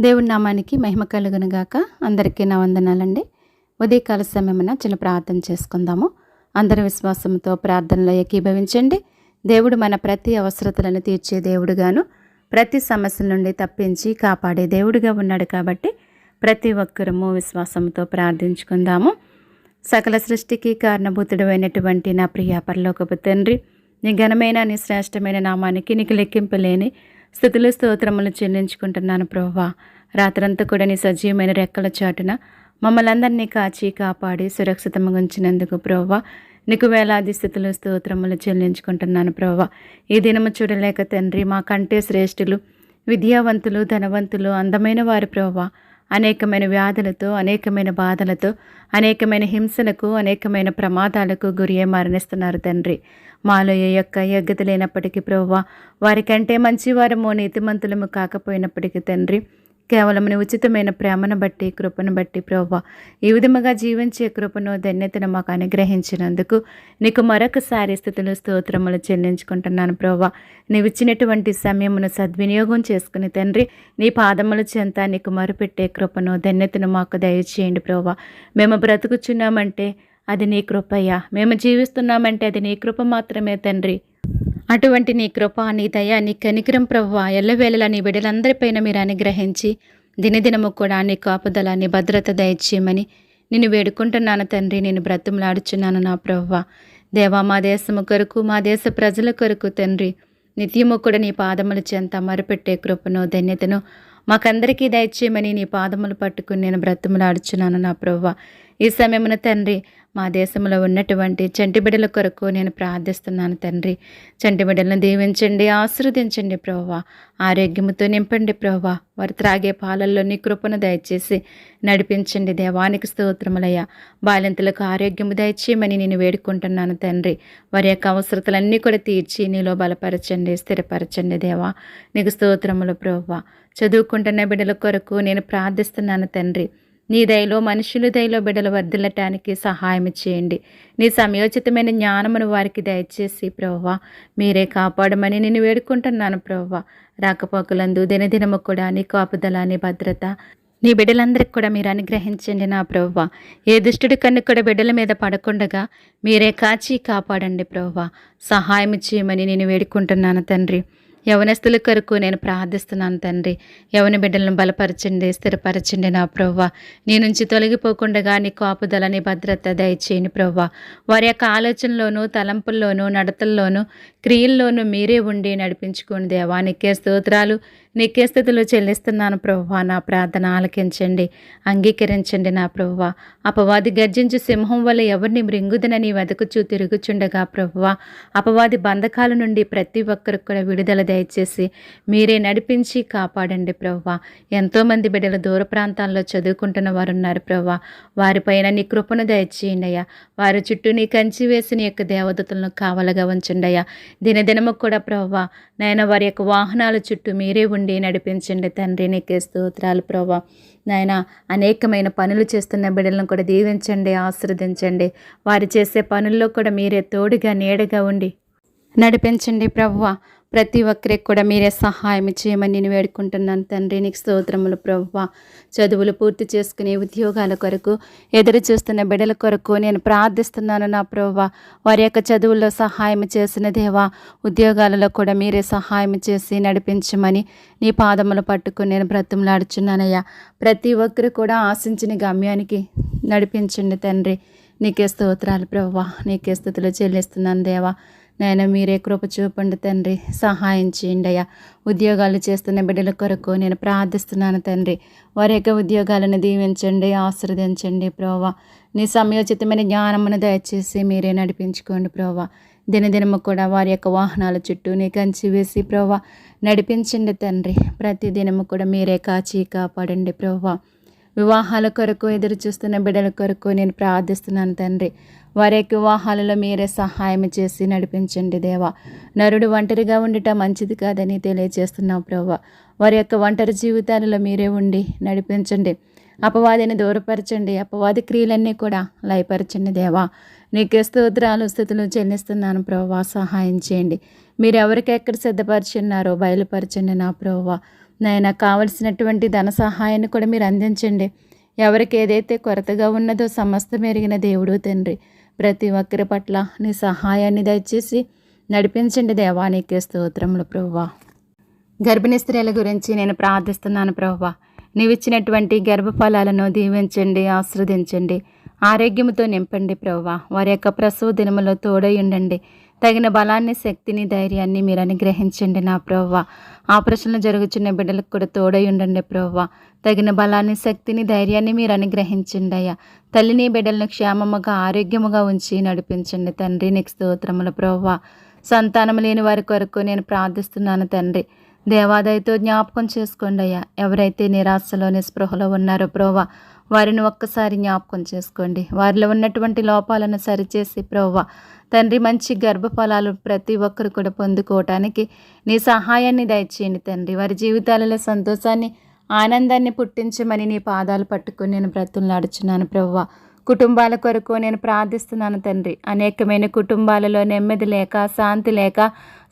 దేవుడి నామానికి మహిమ కలుగునుగాక అందరికీ నా వందనాలండి. ఉదయకాల సమయమున చిన్న ప్రార్థన చేసుకుందాము. అందరి విశ్వాసంతో ప్రార్థనలో ఏకీభవించండి. దేవుడు మన ప్రతి అవసరతలను తీర్చే దేవుడుగాను ప్రతి సమస్యల నుండి తప్పించి కాపాడే దేవుడిగా ఉన్నాడు కాబట్టి ప్రతి ఒక్కరము విశ్వాసంతో ప్రార్థించుకుందాము. సకల సృష్టికి కారణభూతుడు అయినటువంటి నా ప్రియ పరలోకపు తండ్రి నీ ఘనమైన నీ శ్రేష్టమైన నామానికి నీకు లెక్కింపలేని స్థుతులు స్తోత్రములు చెల్లించుకుంటున్నాను ప్రభా రాత్రంతా కూడా నీ సజీవమైన రెక్కల చాటున మమ్మల్ని అందరినీ కాచి కాపాడి సురక్షితంగా ఉంచినందుకు ప్రభా నీకు వేలాది స్థితులు స్తోత్రములు చెల్లించుకుంటున్నాను ప్రభా ఈ దినము చూడలేక తండ్రి మా కంటే శ్రేష్ఠులు విద్యావంతులు ధనవంతులు అందమైన వారు ప్రభా అనేకమైన వ్యాధులతో అనేకమైన బాధలతో అనేకమైన హింసలకు అనేకమైన ప్రమాదాలకు గురి అయి మరణిస్తున్నారు తండ్రి. మాలో ఏ యొక్క యోగ్యత లేనప్పటికీ ప్రవ్వా వారికంటే మంచివారము నీతిమంతులము కాకపోయినప్పటికీ తండ్రి కేవలం నీ ఉచితమైన ప్రేమను బట్టి కృపను బట్టి ప్రభా ఈ విధముగా జీవించే కృపను ధన్యతను మాకు అనుగ్రహించినందుకు నీకు మరొకసారి స్థితులు స్తోత్రములు చెల్లించుకుంటున్నాను ప్రభా నీవు ఇచ్చినటువంటి సమయమును సద్వినియోగం చేసుకుని తండ్రి నీ పాదముల చెంత నీకు మరుపెట్టే కృపను ధన్యతను మాకు దయచేయండి ప్రభా మేము బ్రతుకుచున్నామంటే అది నీ కృపయ్యా మేము జీవిస్తున్నామంటే అది నీ కృప మాత్రమే తండ్రి. అటువంటి నీ కృప నీ దయ నీ కనికరం ప్రవ్వ ఎల్లవేళలా నీ బిడ్డలందరిపైన మీరు అనుగ్రహించి దినదినము కూడా నీ కాపుదల నీ భద్రత దయచేయమని నేను వేడుకుంటున్నాను తండ్రి. నేను బ్రతుములాడుచున్నాను నా ప్రభువ. దేవా మా దేశము కొరకు మా దేశ ప్రజల కొరకు తండ్రి నిత్యము కూడా నీ పాదముల చెంత మరుపెట్టే కృపను ధన్యతను మాకందరికీ దయచేయమని నీ పాదములు పట్టుకుని నేను బ్రతుములాడుచున్నాను నా ప్రభువ. ఈ సమయమున తండ్రి మా దేశంలో ఉన్నటువంటి చంటి బిడ్డల కొరకు నేను ప్రార్థిస్తున్నాను తండ్రి. చంటి బిడ్డలను దీవించండి ఆశీర్వదించండి ప్రోవా ఆరోగ్యముతో నింపండి ప్రోవా వారు త్రాగే పాలల్లో నీ కృపను దయచేసి నడిపించండి దేవానికి స్తోత్రములయ్య. బాలింతలకు ఆరోగ్యము దయచేయమని నేను వేడుకుంటున్నాను తండ్రి. వారి యొక్క అవసరతలన్నీ కూడా తీర్చి నీలో బలపరచండి స్థిరపరచండి దేవా. నీకు స్తోత్రములు ప్రోవా చదువుకుంటున్న బిడ్డల కొరకు నేను ప్రార్థిస్తున్నాను తండ్రి. నీ దయలో మనుషుల దయలో బిడ్డలు వర్ధిల్లటానికి సహాయం చేయండి. నీ సమయోచితమైన జ్ఞానమును వారికి దయచేసి ప్రవ్వా మీరే కాపాడమని నేను వేడుకుంటున్నాను ప్రవ్వా. రాకపోకలందు దినదినము కూడా నీ కాపుదల నీ భద్రత నీ బిడ్డలందరికీ కూడా మీరు అనుగ్రహించండి నా ప్రవ్వ. ఏ దుష్టుడి కన్ను కూడా బిడ్డల మీద పడకుండగా మీరే కాచి కాపాడండి ప్రవ్వ. సహాయం చేయమని నేను వేడుకుంటున్నాను తండ్రి. యవనస్తుల కొరకు నేను ప్రార్థిస్తున్నాను తండ్రి. యవన బిడ్డలను బలపరచండి స్థిరపరచండి నా ప్రవ్వ. నీ నుంచి తొలగిపోకుండా నీ కాపుదల నీ భద్రత దయచేయని ప్రవ్వ. వారి యొక్క ఆలోచనలోనూ తలంపుల్లోనూ నడతల్లోనూ క్రియల్లోనూ మీరే ఉండి నడిపించుకోండి దేవానికే స్తోత్రాలు నీకే స్థితిలో చెల్లిస్తున్నాను ప్రభువా. నా ప్రార్థన ఆలకించండి అంగీకరించండి నా ప్రభువా. అపవాది గర్జించు సింహం వల్ల ఎవరిని మృంగుదనని వెదకుచూ తిరుగుచుండగా ప్రభువా. అపవాది బంధకాల నుండి ప్రతి ఒక్కరికి కూడా విడుదల దయచేసి మీరే నడిపించి కాపాడండి ప్రభువా. ఎంతోమంది బిడ్డలు దూర ప్రాంతాల్లో చదువుకుంటున్న వారు ఉన్నారు ప్రభువా వారిపైన నీ కృపను దయచేయండి అయ్యా వారి చుట్టూ నీ కంచి వేసిన యొక్క దేవదతులను కావలగా ఉంచండి అయ్యా దినదినము కూడా ప్రభువా నాయన వారి యొక్క వాహనాల చుట్టూ మీరే ఉండి నడిపించండి. తండ్రి నీకే స్తోత్రాలు ప్రభా. నాయన అనేకమైన పనులు చేస్తున్న బిడ్డలను కూడా దీవించండి ఆశ్రదించండి వారు చేసే పనుల్లో కూడా మీరే తోడుగా నీడగా ఉండి నడిపించండి ప్రవ్వ ప్రతి ఒక్కరికి కూడా మీరే సహాయం చేయమని నేను వేడుకుంటున్నాను తండ్రి. నీకు స్తోత్రములు ప్రవ్వ. చదువులు పూర్తి చేసుకుని ఉద్యోగాల కొరకు ఎదురు చూస్తున్న బిడ్డల కొరకు నేను ప్రార్థిస్తున్నాను నా ప్రవ్వ. వారి యొక్క చదువుల్లో సహాయం చేసిన దేవా ఉద్యోగాలలో కూడా మీరే సహాయం చేసి నడిపించమని నీ పాదములు పట్టుకుని నేను బ్రతుములాడుచున్నానయ్యా ప్రతి ఒక్కరు కూడా ఆశించిన గమ్యానికి నడిపించండి తండ్రి. నీకే స్తోత్రాలు ప్రవ్వ. నీకే స్థుతులు చెల్లిస్తున్నాను దేవా. నేను మీరే కృప చూపండి తండ్రి. సహాయం చేయండి అయ్యా. ఉద్యోగాలు చేస్తున్న బిడ్డల కొరకు నేను ప్రార్థిస్తున్నాను తండ్రి. వారి యొక్క ఉద్యోగాలను దీవించండి ఆశీర్వదించండి ప్రోవా నీ సమయోచితమైన జ్ఞానమును దయచేసి మీరే నడిపించుకోండి ప్రోవా దినదినము కూడా వారి యొక్క వాహనాల చుట్టూ నీ కంచి వేసి ప్రోవా నడిపించండి తండ్రి. ప్రతి దినము కూడా మీరే కాచి కాపాడండి ప్రోవా వివాహాల కొరకు ఎదురు చూస్తున్న బిడ్డల కొరకు నేను ప్రార్థిస్తున్నాను తండ్రి. వారి యొక్క వివాహాలలో మీరే సహాయం చేసి నడిపించండి దేవా. నరుడు ఒంటరిగా ఉండటం మంచిది కాదని తెలియజేస్తున్నావు ప్రభా వారి యొక్క ఒంటరి జీవితాలలో మీరే ఉండి నడిపించండి. అపవాదిని దూరపరచండి. అపవాది క్రియలన్నీ కూడా లయపరచండి దేవా. నీకే స్తోత్రాలు స్థితులు చెల్లిస్తున్నాను ప్రభా సహాయం చేయండి. మీరు ఎవరికి ఎక్కడ సిద్ధపరచున్నారో బయలుపరచండి నా ప్రభా నాయన కావలసినటువంటి ధన సహాయాన్ని కూడా మీరు అందించండి. ఎవరికి ఏదైతే కొరతగా ఉన్నదో సమస్తం ఎరిగిన దేవుడు తండ్రి. ప్రతి ఒక్కరి పట్ల నీ సహాయాన్ని దయచేసి నడిపించండి దేవానికి స్తోత్రములు ప్రభువా. గర్భిణీ స్త్రీల గురించి నేను ప్రార్థిస్తున్నాను ప్రభువా. నీవిచ్చినటువంటి గర్భఫలాలను దీవించండి ఆస్వాదించండి ఆరోగ్యముతో నింపండి ప్రభువా. వారి యొక్క ప్రసవ దినములో తోడై ఉండండి. తగిన బలాన్ని శక్తిని ధైర్యాన్ని మీరు అనుగ్రహించండి నా ప్రవ్వ ఆపరేషన్లు జరుగుతున్న బిడ్డలకు కూడా తోడై ఉండండి ప్రవ్వ. తగిన బలాన్ని శక్తిని ధైర్యాన్ని మీరు అనుగ్రహించండి అయ్యా. తల్లిని బిడ్డలను క్షేమముగా ఆరోగ్యముగా ఉంచి నడిపించండి తండ్రి. నీకు స్తోత్రముల ప్రవ్వ. సంతానం లేని వారి కొరకు నేను ప్రార్థిస్తున్నాను తండ్రి. దేవాదయతో జ్ఞాపకం చేసుకోండి అయ్యా. ఎవరైతే నిరాశలో నిస్పృహలో ఉన్నారో ప్రోవా వారిని ఒక్కసారి జ్ఞాపకం చేసుకోండి. వారిలో ఉన్నటువంటి లోపాలను సరిచేసి ప్రవ్వ తండ్రి మంచి గర్భఫలాలు ప్రతి ఒక్కరు కూడా పొందుకోవటానికి నీ సహాయాన్ని దయచేయండి తండ్రి. వారి జీవితాలలో సంతోషాన్ని ఆనందాన్ని పుట్టించమని నీ పాదాలు పట్టుకుని నేను బ్రతులు నడుచున్నాను ప్రవ్వ. కుటుంబాల కొరకు నేను ప్రార్థిస్తున్నాను తండ్రి. అనేకమైన కుటుంబాలలో నెమ్మది లేక శాంతి లేక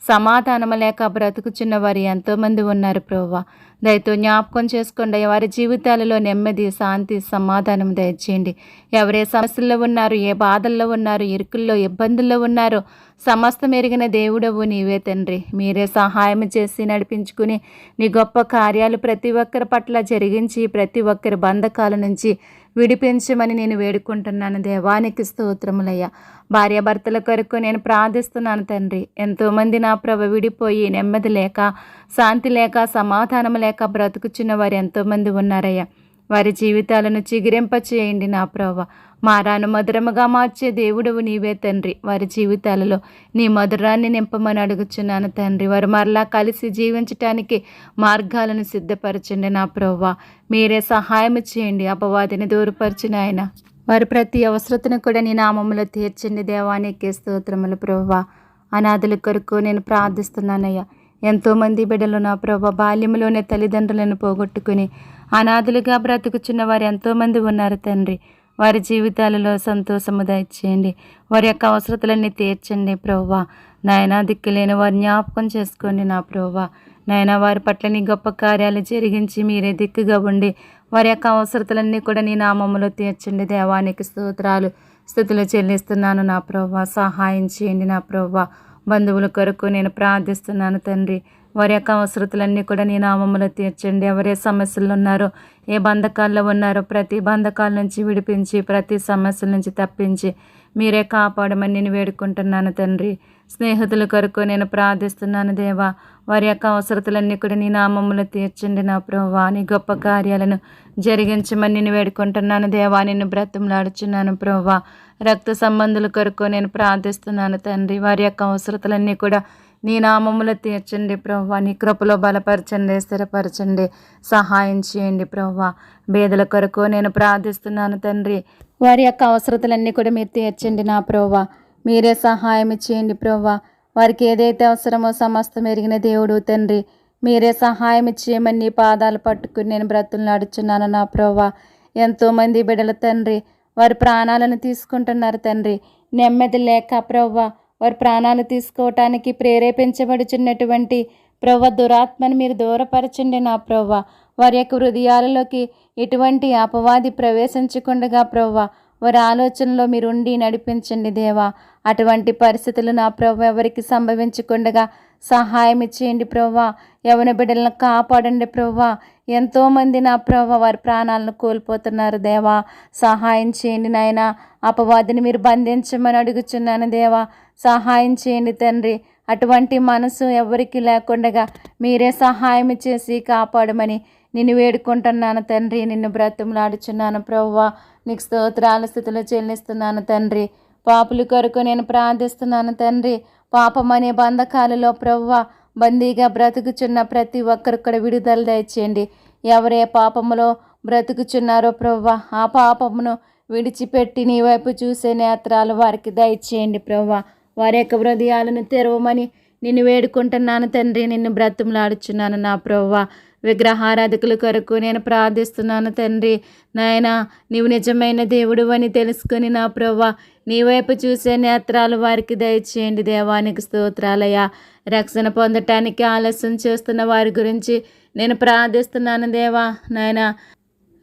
సమాధానం లేక బ్రతుకుచున్న వారు ఎంతోమంది ఉన్నారు ప్రోవా దయతో జ్ఞాపకం చేసుకోండి వారి జీవితాలలో నెమ్మది శాంతి సమాధానం దయచేయండి. ఎవరే సమస్యల్లో ఉన్నారు ఏ బాధల్లో ఉన్నారు ఇరుకుల్లో ఇబ్బందుల్లో ఉన్నారో సమస్తం ఎరిగిన దేవుడవు నీవే తండ్రి. మీరే సహాయం చేసి నడిపించుకుని నీ గొప్ప కార్యాలు ప్రతి ఒక్కరి పట్ల జరిగించి ప్రతి ఒక్కరి బంధకాల నుంచి విడిపించమని నేను వేడుకుంటున్నాను. దేవానికి స్తోత్రములయ్యా. భార్యాభర్తల కొరకు నేను ప్రార్థిస్తున్నాను తండ్రి. ఎంతోమంది నా ప్రభ విడిపోయి నెమ్మది లేక శాంతి లేక సమాధానం లేక బ్రతుకుచున్న వారు ఎంతోమంది ఉన్నారయ్యా. వారి జీవితాలను చిగిరింప చేయండి నా ప్రభ. మారాను మధురముగా మార్చే దేవుడవు నీవే తండ్రి. వారి జీవితాలలో నీ మధురాన్ని నింపమని అడుగుచున్నాను తండ్రి. వారు మరలా కలిసి జీవించటానికి మార్గాలను సిద్ధపరచండి నా ప్రవ్వా. మీరే సహాయం చేయండి అపవాదిని దూరపరిచిన ఆయన వారి ప్రతి అవసరతను కూడా నీ నామములో తీర్చండి దేవానికి స్తోత్రములు ప్రవ్వ. అనాథుల కొరకు నేను ప్రార్థిస్తున్నానయ్యా. ఎంతోమంది బిడ్డలు నా ప్రభ బాల్యంలోనే తల్లిదండ్రులను పోగొట్టుకుని అనాథులుగా బ్రతుకుచున్న వారు ఎంతోమంది ఉన్నారు తండ్రి. వారి జీవితాలలో సంతోషము దయచేయండి. వారి యొక్క అవసరతలన్నీ తీర్చండి ప్రవ్వా. నాయన దిక్కులేని వారి జ్ఞాపకం చేసుకోండి నా ప్రవ్వా. నాయన వారి పట్ల నీ గొప్ప కార్యాలు జరిగించి మీరే దిక్కుగా ఉండి వారి యొక్క అవసరతలన్నీ కూడా నీ నామములో తీర్చండి. దేవానికి స్తోత్రాలు స్థుతులు చెల్లిస్తున్నాను నా ప్రవ్వా. సహాయం చేయండి నా ప్రవ్వా. బంధువుల కొరకు నేను ప్రార్థిస్తున్నాను తండ్రి. వారి యొక్క అవసరతలన్నీ కూడా నీ నామములో తీర్చండి. ఎవరే సమస్యలు ఉన్నారో ఏ బంధకాల్లో ఉన్నారో ప్రతి బంధకాల నుంచి విడిపించి ప్రతి సమస్యల నుంచి తప్పించి మీరే కాపాడమని నేను వేడుకుంటున్నాను తండ్రి. స్నేహితుల కొరకు నేను ప్రార్థిస్తున్నాను దేవా వారి యొక్క అవసరతలన్నీ కూడా నీ నామములు తీర్చండి నా ప్రభా నీ గొప్ప కార్యాలను జరిగించమని నేను వేడుకుంటున్నాను దేవా నిన్ను బ్రతంలాడుచున్నాను ప్రభా రక్త సంబంధుల కొరకు నేను ప్రార్థిస్తున్నాను తండ్రి. వారి యొక్క అవసరతలన్నీ కూడా నీ నామములు తీర్చండి ప్రవ్వా. నీ కృపలో బలపరచండి స్థిరపరచండి. సహాయం చేయండి ప్రవ్వా. బేదల కొరకు నేను ప్రార్థిస్తున్నాను తండ్రి. వారి యొక్క అవసరతలన్నీ కూడా మీరు తీర్చండి నా ప్రోవా మీరే సహాయం చేయండి ప్రోవా వారికి ఏదైతే అవసరమో సమస్తం ఎరిగిన దేవుడు తండ్రి. మీరే సహాయం చేయమని నీ పాదాలు పట్టుకుని నేను బ్రతులు నడుచున్నాను నా ప్రోవా ఎంతోమంది బిడల తండ్రి వారి ప్రాణాలను తీసుకుంటున్నారు తండ్రి. నెమ్మది లేక ప్రవ్వ వారి ప్రాణాలు తీసుకోవటానికి ప్రేరేపించబడుచున్నటువంటి ప్రవ్వ దురాత్మను మీరు దూరపరచండి నా ప్రవ్వ. వారి యొక్క హృదయాలలోకి ఎటువంటి అపవాది ప్రవేశించకుండా ప్రవ్వ వారి ఆలోచనలో మీరు ఉండి నడిపించండి దేవా. అటువంటి పరిస్థితులు నా ప్రభు ఎవరికి సంభవించకుండా సహాయం ఇచ్చేయండి ప్రవ్వా. యవన బిడ్డలను కాపాడండి ప్రవ్వా. ఎంతోమంది నా ప్రభ వారి ప్రాణాలను కోల్పోతున్నారు దేవా. సహాయం చేయండి నాయన. అపవాదిని మీరు బంధించమని అడుగుచున్నాను దేవా. సహాయం చేయండి తండ్రి. అటువంటి మనసు ఎవరికి లేకుండా మీరే సహాయం చేసి కాపాడమని నిన్ను వేడుకుంటున్నాను తండ్రి. నిన్ను బ్రతుములాడుచున్నాను ప్రవ్వా. నీకు స్తోత్రాల స్థితిలో చెల్లిస్తున్నాను తండ్రి. పాపుల కొరకు నేను ప్రార్థిస్తున్నాను తండ్రి. పాపం అనే బంధకాలలో ప్రవ్వ బందీగా బ్రతుకుచున్న ప్రతి ఒక్కరు కూడా విడుదల దయచేయండి. ఎవరే పాపములో బ్రతుకుచున్నారో ప్రవ్వ ఆ పాపమును విడిచిపెట్టి నీ వైపు చూసే నేత్రాలు వారికి దయచేయండి ప్రవ్వా. వారి యొక్క హృదయాలను తెరవమని నిన్ను వేడుకుంటున్నాను తండ్రి. నిన్ను బ్రతుములాడుచున్నాను నా ప్రవ్వ. విగ్రహారాధకుల కొరకు నేను ప్రార్థిస్తున్నాను తండ్రి. నాయన నీవు నిజమైన దేవుడు అని తెలుసుకుని నా ప్రవ్వ నీ వైపు చూసే నేత్రాలు వారికి దయచేయండి దేవానికి స్తోత్రాలయ రక్షణ పొందటానికి ఆలస్యం చేస్తున్న వారి గురించి నేను ప్రార్థిస్తున్నాను దేవా. నాయన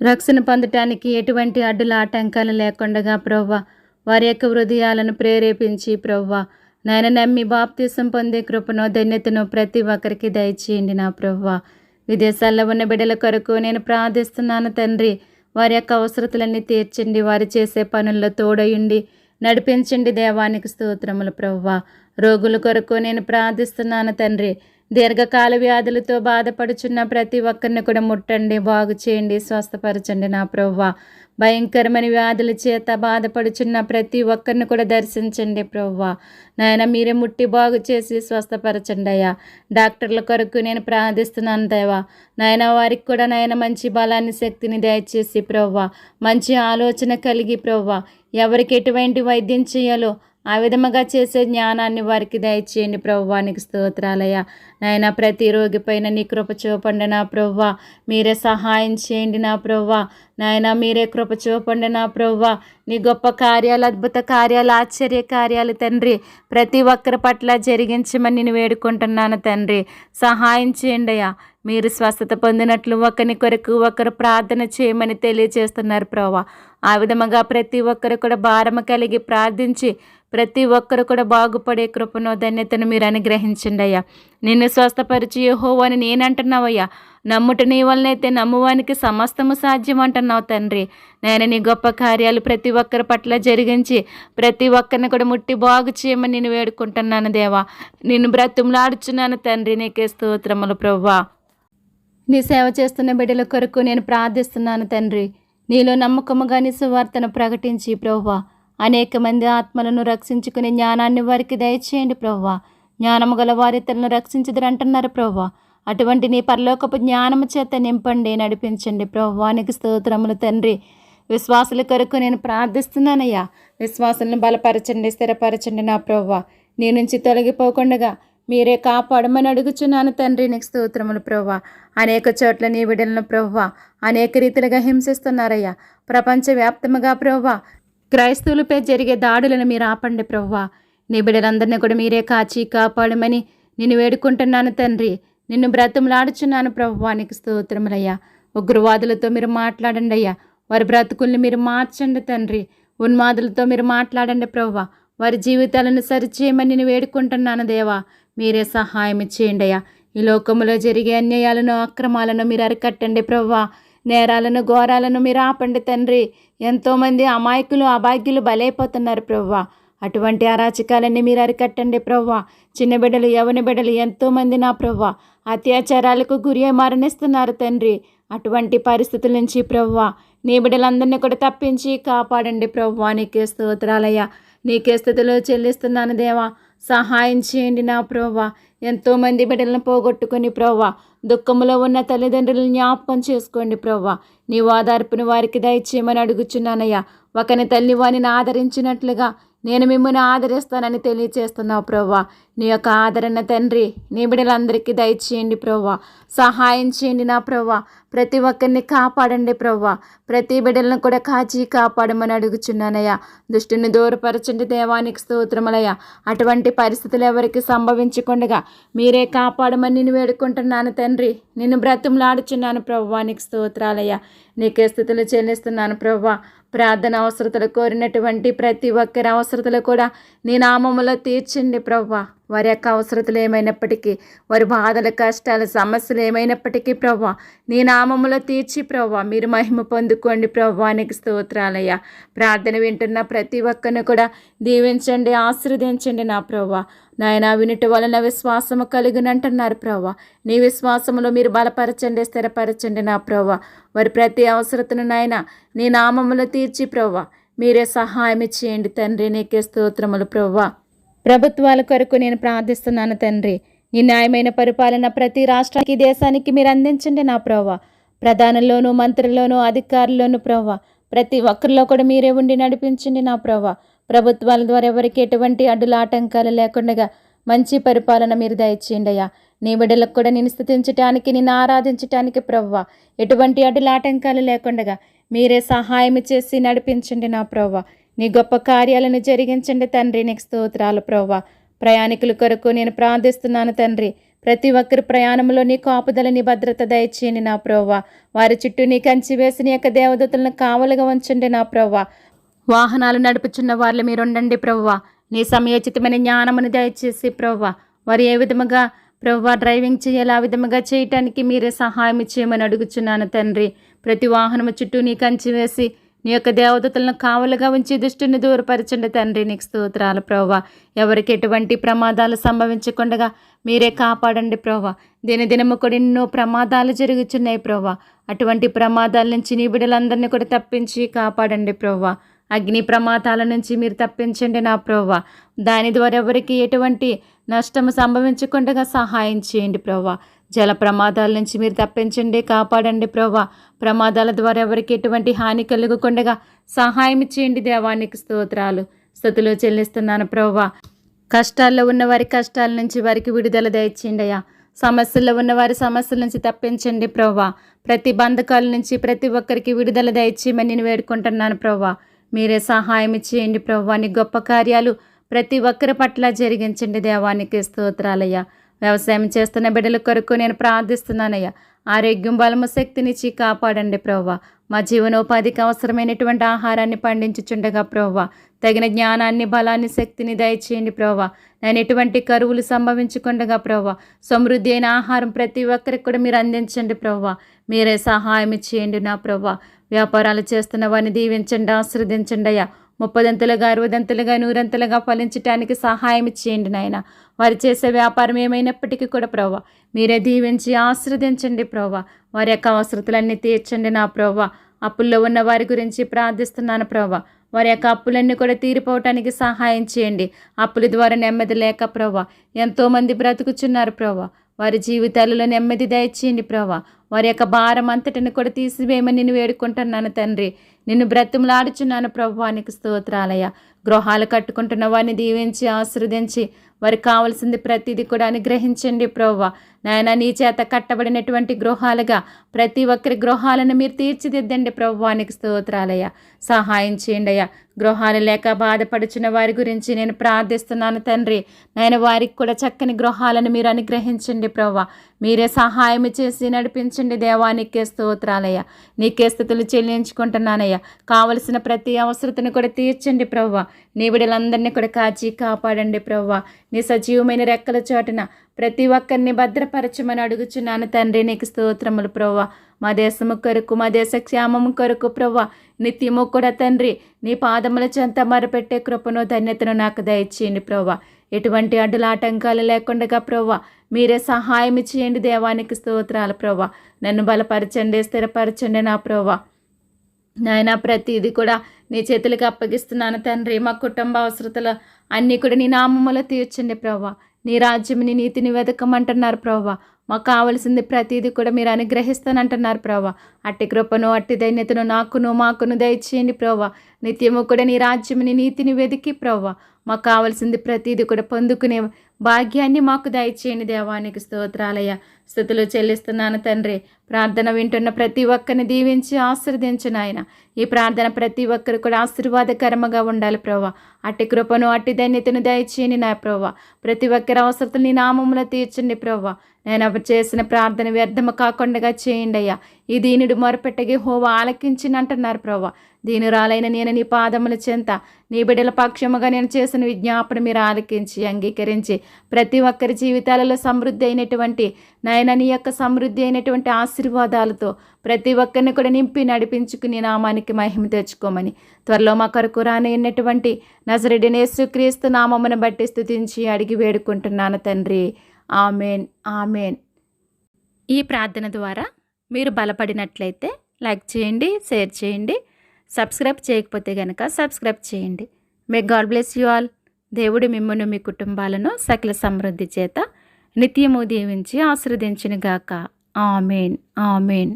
రక్షణ పొందటానికి ఎటువంటి అడ్డుల ఆటంకాలు లేకుండా ప్రవ్వ వారి యొక్క హృదయాలను ప్రేరేపించి ప్రవ్వ. నాయన నమ్మి బాప్తీసం పొందే కృపను ధన్యతను ప్రతి ఒక్కరికి దయచేయండి నా ప్రవ్వ. విదేశాల్లో ఉన్న బిడ్డల కొరకు నేను ప్రార్థిస్తున్నాను తండ్రి. వారి యొక్క అవసరతలన్నీ తీర్చండి వారు చేసే పనుల్లో తోడయుండి నడిపించండి దేవానికి స్తోత్రములు ప్రవ్వ. రోగుల కొరకు నేను ప్రార్థిస్తున్నాను తండ్రి. దీర్ఘకాల వ్యాధులతో బాధపడుచున్న ప్రతి ఒక్కరిని కూడా ముట్టండి బాగు చేయండి స్వస్థపరచండి నా ప్రవ్వా. భయంకరమైన వ్యాధుల చేత బాధపడుచున్న ప్రతి ఒక్కరిని కూడా దర్శించండి ప్రవ్వా. నాయన మీరే ముట్టి బాగు చేసి స్వస్థపరచండి అయ్యా. డాక్టర్ల కొరకు నేను ప్రార్థిస్తున్నాను దేవా. నాయన వారికి కూడా నాయన మంచి బలాన్ని శక్తిని దయచేసి ప్రవ్వా. మంచి ఆలోచన కలిగి ప్రవ్వా. ఎవరికి ఎటువంటి వైద్యం చేయాలో ఆ విధముగా చేసే జ్ఞానాన్ని వారికి దయచేయండి ప్రభువానికి స్తోత్రాలయ నాయన ప్రతి రోగి పైన నీ కృప చూపండి నా ప్రవ్వ మీరే సహాయం చేయండి నా ప్రవ్వ నాయన మీరే కృప చూపండి నా ప్రవ్వ నీ గొప్ప కార్యాలు అద్భుత కార్యాలు ఆశ్చర్య కార్యాలు తండ్రి. ప్రతి ఒక్కరి పట్ల జరిగించమని నేను వేడుకుంటున్నాను తండ్రి. సహాయం చేయండి అయ్యా. మీరు స్వస్థత పొందినట్లు ఒకరి కొరకు ఒకరు ప్రార్థన చేయమని తెలియజేస్తున్నారు ప్రవ్వ ఆ విధముగా ప్రతి ఒక్కరు కూడా భారము కలిగి ప్రార్థించి ప్రతి ఒక్కరు కూడా బాగుపడే కృపను ధన్యతను మీరు అనుగ్రహించండి అయ్యా. నిన్ను స్వస్థపరిచి యహో అని నేనంటున్నావయ్యా. నమ్ముట నీ వలనైతే నమ్మువానికి సమస్తము సాధ్యం అంటున్నావు తండ్రి. నేను నీ గొప్ప కార్యాలు ప్రతి ఒక్కరి పట్ల జరిగించి ప్రతి ఒక్కరిని కూడా ముట్టి బాగు చేయమని నేను వేడుకుంటున్నాను దేవా. నిన్ను బ్రతుములాడుచున్నాను తండ్రి నీకే స్తోత్రములు ప్రవ్వా. నీ సేవ చేస్తున్న బిడ్డల కొరకు నేను ప్రార్థిస్తున్నాను తండ్రి. నీలో నమ్మకముగా నీ సువార్తను ప్రకటించి ప్రవ్వా. అనేక మంది ఆత్మలను రక్షించుకునే జ్ఞానాన్ని వారికి దయచేయండి ప్రవ్వా. జ్ఞానము గల వారి ఇతరులను రక్షించదురు అంటున్నారు ప్రవ్వా. అటువంటి నీ పరలోకపు జ్ఞానము చేత నింపండి నడిపించండి ప్రవ్వానికి స్తోత్రములు తండ్రి. విశ్వాసుల కొరకు నేను ప్రార్థిస్తున్నానయ్యా. విశ్వాసులను బలపరచండి స్థిరపరచండి నా ప్రవ్వ. నీ నుంచి తొలగిపోకుండా మీరే కాపాడమని అడుగుచున్నాను తండ్రి. నీకు స్తోత్రములు ప్రవ్వ. అనేక చోట్ల నీ విడలను ప్రవ్వ. అనేక రీతిలుగా హింసిస్తున్నారయ్యా. ప్రపంచవ్యాప్తముగా ప్రవ్వ. క్రైస్తవులపై జరిగే దాడులను మీరు ఆపండి ప్రవ్వా. నీ బిడ్డలందరినీ కూడా మీరే కాచి కాపాడమని నిన్ను వేడుకుంటున్నాను తండ్రి. నిన్ను బ్రతుములాడుచున్నాను ప్రభువానికి స్తోత్రములయ్యా. ఉగ్రవాదులతో మీరు మాట్లాడండి అయ్యా. వారి బ్రతుకుల్ని మీరు మార్చండి తండ్రి. ఉన్మాదులతో మీరు మాట్లాడండి ప్రవ్వా. వారి జీవితాలను సరిచేయమని నేను వేడుకుంటున్నాను దేవా. మీరే సహాయం చేయండి అయ్యా. ఈ లోకంలో జరిగే అన్యాయాలను అక్రమాలను మీరు అరికట్టండి ప్రవ్వా. నేరాలను ఘోరాలను మీరు ఆపండి తండ్రి. ఎంతోమంది అమాయకులు అభాగ్యులు బలైపోతున్నారు ప్రవ్వా. అటువంటి అరాచకాలన్నీ మీరు అరికట్టండి ప్రవ్వా. చిన్న బిడ్డలు యవని బిడ్డలు ఎంతోమంది నా ప్రవ్వా. అత్యాచారాలకు గురి మరణిస్తున్నారు తండ్రి. అటువంటి పరిస్థితుల నుంచి ప్రవ్వా నీ బిడ్డలందరినీ కూడా తప్పించి కాపాడండి ప్రవ్వా. నీకే స్తోత్రాలయ్యా. నీకే స్థితిలో చెల్లిస్తున్నాను దేవా. సహాయం చేయండి నా ప్రోవా ఎంతోమంది బిడ్డలను పోగొట్టుకొని ప్రోవా దుఃఖంలో ఉన్న తల్లిదండ్రులను జ్ఞాపకం చేసుకోండి ప్రోవా నీ ఓదార్పుని వారికి దయచేయమని అడుగుచున్నానయ్యా. ఒకని తల్లి వాణిని ఆదరించినట్లుగా నేను మిమ్మల్ని ఆదరిస్తానని తెలియచేస్తున్నావు ప్రవ్వా. నీ యొక్క ఆదరణ తండ్రి నీ బిడ్డలందరికీ దయచేయండి ప్రవ్వా. సహాయం చేయండి నా ప్రవ్వా. ప్రతి ఒక్కరిని కాపాడండి ప్రవ్వా. ప్రతి బిడ్డలను కూడా కాచి కాపాడమని అడుగుచున్నానయ్యా. దృష్టిని దూరపరచండి దేవానికి స్తోత్రములయ్యా. అటువంటి పరిస్థితులు ఎవరికి సంభవించకుండా మీరే కాపాడమని నేను వేడుకుంటున్నాను తండ్రి. నిన్ను బ్రతుములాడుచున్నాను ప్రవ్వానికి స్తోత్రాలయ్యా. నీకే స్థితులు చెల్లిస్తున్నాను ప్రవ్వా. ప్రార్థన అవసరతలు కోరినటువంటి ప్రతి ఒక్కరి అవసరతలు కూడా నీ నామములో తీర్చండి ప్రభా. వారి యొక్క అవసరతలు ఏమైనప్పటికీ వారి బాధల కష్టాల సమస్యలు ఏమైనప్పటికీ ప్రవ్వా నీ నామములో తీర్చి ప్రవ్వా మీరు మహిమ పొందుకోండి ప్రవ్వానికి స్తోత్రాలయ్యా. ప్రార్థన వింటున్న ప్రతి ఒక్కరిని కూడా దీవించండి ఆశీర్వదించండి నా ప్రవ్వా. నాయన వినుట వలన విశ్వాసము కలిగినంటున్నారు ప్రవ్వా. నీ విశ్వాసములో మీరు బలపరచండి స్థిరపరచండి నా ప్రవ్వా. వారి ప్రతి అవసరతను నాయన నీ నామములో తీర్చి ప్రవ్వా. మీరే సహాయం చేయండి తండ్రి నీకే స్తోత్రములు ప్రవ్వా. ప్రభుత్వాల కొరకు నేను ప్రార్థిస్తున్నాను తండ్రి. నీ న్యాయమైన పరిపాలన ప్రతి రాష్ట్రానికి దేశానికి మీరు అందించండి నా ప్రవ్వ. ప్రధానంలోను మంత్రుల్లోనూ అధికారుల్లోనూ ప్రవ్వ. ప్రతి ఒక్కరిలో కూడా మీరే ఉండి నడిపించండి నా ప్రవ్వ. ప్రభుత్వాల ద్వారా ఎవరికి ఎటువంటి అడ్డుల ఆటంకాలు లేకుండా మంచి పరిపాలన మీరు దయచేయండి అయ్యా. నీ బిడ్డలకు కూడా నేను స్థుతించటానికి నిన్ను ఆరాధించటానికి ప్రవ్వ. ఎటువంటి అడ్డుల ఆటంకాలు లేకుండా మీరే సహాయం చేసి నడిపించండి నా ప్రవ్వ. నీ గొప్ప కార్యాలను జరిగించండి తండ్రి నీకు స్తోత్రాలు ప్రవ్వ. ప్రయాణికుల కొరకు నేను ప్రార్థిస్తున్నాను తండ్రి ప్రతి ఒక్కరి ప్రయాణంలో నీ కాపుదల నీ భద్రత దయచేయండి నా ప్రవ్వ. వారి చుట్టూ నీ కంచి వేసి నీ యొక్క దేవదూతలను కావలుగా ఉంచండి నా ప్రవ్వ. వాహనాలు నడుపుచున్న వాళ్ళు మీరు ఉండండి ప్రవ్వ. నీ సమయోచితమైన జ్ఞానమును దయచేసి ప్రవ్వ. వారు ఏ విధముగా ప్రవ్వ డ్రైవింగ్ చేయాలి ఆ విధముగా చేయటానికి మీరే సహాయం చేయమని అడుగుచున్నాను తండ్రి. ప్రతి వాహనము చుట్టూ నీ కంచి వేసి నీ యొక్క దేవదతలను కావలుగా ఉంచి దుష్టుని దూరపరచండి తండ్రి నీకు స్తోత్రాలు ప్రవ్వ. ఎవరికి ఎటువంటి ప్రమాదాలు సంభవించకుండా మీరే కాపాడండి ప్రవ్వ. దినదినము కూడా ఎన్నో ప్రమాదాలు జరుగుతున్నాయి ప్రవ్వ. అటువంటి ప్రమాదాల నుంచి నీ బిడ్డలందరినీ కూడా తప్పించి కాపాడండి ప్రవ్వ. అగ్ని ప్రమాదాల నుంచి మీరు తప్పించండి నా ప్రవ్వ. దాని ద్వారా ఎవరికి ఎటువంటి నష్టము సంభవించకుండా సహాయం చేయండి ప్రోవా జల ప్రమాదాల నుంచి మీరు తప్పించండి కాపాడండి ప్రభా ప్రమాదాల ద్వారా ఎవరికి ఎటువంటి హాని కలుగకుండా సహాయం చేయండి దేవానికి స్తోత్రాలు. స్థుతులు చెల్లిస్తున్నాను ప్రభా కష్టాల్లో ఉన్న వారి కష్టాల నుంచి వారికి విడుదల దయచేయండి అయ్యా. సమస్యల్లో ఉన్న వారి సమస్యల నుంచి తప్పించండి ప్రభా ప్రతి బంధకాల నుంచి ప్రతి ఒక్కరికి విడుదల దయచేయమని నేను వేడుకుంటున్నాను ప్రభా మీరే సహాయం చేయండి ప్రభా నీ గొప్ప కార్యాలు ప్రతి ఒక్కరి పట్ల జరిగించండి దేవానికి స్తోత్రాలయ్యా. వ్యవసాయం చేస్తున్న బిడ్డల కొరకు నేను ప్రార్థిస్తున్నానయ్యా. ఆరోగ్యం బలము శక్తినిచ్చి కాపాడండి ప్రవ్వ. మా జీవనోపాధికి అవసరమైనటువంటి ఆహారాన్ని పండించుచుండగా ప్రవ్వ. తగిన జ్ఞానాన్ని బలాన్ని శక్తిని దయచేయండి ప్రవ్వ. నేను ఎటువంటి కరువులు సంభవించకుండగా ప్రవ్వ. సమృద్ధి అయిన ఆహారం ప్రతి ఒక్కరికి కూడా మీరు అందించండి ప్రవ్వ. మీరే సహాయం చేయండి నా ప్రవ్వ. వ్యాపారాలు చేస్తున్న వారిని దీవించండి ఆశ్రదించండి అయ్యా. ముప్పదంతలుగా అరవదంతలుగా నూరంతులుగా ఫలించటానికి సహాయం చేయండి నాయన. వారు చేసే వ్యాపారం ఏమైనప్పటికీ కూడా ప్రవ్వ మీరే దీవించి ఆశ్రదించండి ప్రవ్వ. వారి యొక్క అవసరతలన్నీ తీర్చండి నా ప్రవ్వ. అప్పుల్లో ఉన్న వారి గురించి ప్రార్థిస్తున్నాను ప్రవ్వ. వారి యొక్క అప్పులన్నీ కూడా తీరిపోవటానికి సహాయం చేయండి. అప్పుల ద్వారా నెమ్మది లేక ప్రవ్వ ఎంతోమంది బ్రతుకుచున్నారు ప్రవ్వ. వారి జీవితాలలో నెమ్మది దయచేయండి ప్రవ్వ. వారి యొక్క భారం అంతటిని కూడా తీసివేయమని నేను వేడుకుంటున్నాను తండ్రి. నిన్ను బ్రతిమలాడుచున్నాను ప్రభువానికి స్తోత్రాలయ గృహాలు కట్టుకుంటున్న వారిని దీవించి ఆశ్రదించి వారికి కావలసింది ప్రతిదీ కూడా అనుగ్రహించండి ప్రవ్వ. నాయన నీ చేత కట్టబడినటువంటి గృహాలుగా ప్రతి ఒక్కరి గృహాలను మీరు తీర్చిదిద్దండి ప్రభువానికి స్తోత్రాలయ్య. సహాయం చేయండి అయ్యా గృహాలు లేక బాధపడుచున్న వారి గురించి నేను ప్రార్థిస్తున్నాను తండ్రి. నేను వారికి కూడా చక్కని గృహాలను మీరు అనుగ్రహించండి ప్రవ్వ. మీరే సహాయం చేసి నడిపించండి దేవానికే స్తోత్రాలయ్య. నీకే స్థుతులు చెల్లించుకుంటున్నానయ్యా. కావలసిన ప్రతి అవసరతను కూడా తీర్చండి ప్రవ్వ. నీ బిడ్డలందరినీ కూడా కాచి కాపాడండి ప్రవ్వ. నీ సజీవమైన రెక్కల చోటున ప్రతి ఒక్కరిని భద్రపరచమని అడుగుచున్నాను తండ్రి నీకు స్తోత్రములు ప్రవ్వ. మా దేశము కొరకు మా దేశ క్షేమము కొరకు ప్రవ్వ. నిత్యము కూడా తండ్రి నీ పాదముల చెంత మరపెట్టే కృపను ధన్యతను నాకు దయచేయండి ప్రవ్వ. ఎటువంటి అడ్డుల ఆటంకాలు లేకుండా ప్రవ్వ మీరే సహాయం చేయండి దేవానికి స్తోత్రాలు ప్రవ్వ. నన్ను బలపరచండి స్థిరపరచండి నా ప్రవ్వ. నాయన ప్రతిది కూడా నీ చేతులకు అప్పగిస్తున్నాను తండ్రి. మా కుటుంబ అవసరతలు అన్నీ కూడా నీ నామములో తీర్చండి ప్రవ్వ. నీ రాజ్యంని నీతిని వెతకమంటున్నారు ప్రభా మాకు కావలసింది ప్రతిదీ కూడా మీరు అనుగ్రహిస్తానంటున్నారు ప్రభా అట్టి కృపను అట్టి దైన్యతను నాకును మాకును దయచేయండి ప్రవ్వ. నిత్యము కూడా నీ రాజ్యముని నీతిని వెతికి ప్రవ్వ. మాకు కావాల్సింది ప్రతిదీ కూడా పొందుకునే భాగ్యాన్ని మాకు దయచేయండి దేవానికి స్తోత్రాలయ స్థుతులు చెల్లిస్తున్నాను తండ్రి. ప్రార్థన వింటున్న ప్రతి ఒక్కరిని దీవించి ఆశీర్దించు నాయన. ఈ ప్రార్థన ప్రతి ఒక్కరు కూడా ఆశీర్వాదకరముగా ఉండాలి ప్రభా అట్టి కృపను అట్టి ధన్యతను దయచేయండి నా ప్రభా ప్రతి ఒక్కరి అవసరతలు నీ నామములో తీర్చండి ప్రభా నేను చేసిన ప్రార్థన వ్యర్థము కాకుండా చేయండి అయ్యా. ఈ దీనుడు మొరపెట్టగి హోవా ఆలకించినంటున్నారు ప్రభా దీనురాలైన నేను నీ పాదముల చెంత నీ బిడ్డల పక్షముగా నేను చేసిన విజ్ఞాపన మీరు ఆలకించి అంగీకరించి ప్రతి ఒక్కరి జీవితాలలో సమృద్ధి అయినటువంటి నాయన నీ యొక్క సమృద్ధి అయినటువంటి ఆశీర్వాదాలతో ప్రతి ఒక్కరిని కూడా నింపి నడిపించుకుని నామానికి మహిమ తెచ్చుకోమని త్వరలో మా కొరకు రానైనటువంటి నజరెడ్డి నేసుక్రీస్తు నామమును బట్టి స్థుతించి అడిగి వేడుకుంటున్నాను తండ్రి. ఆమెన్. ఆమెన్. ఈ ప్రార్థన ద్వారా మీరు బలపడినట్లయితే లైక్ చేయండి షేర్ చేయండి సబ్స్క్రైబ్ చేయకపోతే కనుక సబ్స్క్రైబ్ చేయండి. May God bless you all దేవుడు మిమ్మల్ని మీ కుటుంబాలను సకల సమృద్ధి చేత నిత్యము దీవించి ఆశ్రదించిన గాక ఆమెన్ ఆమెన్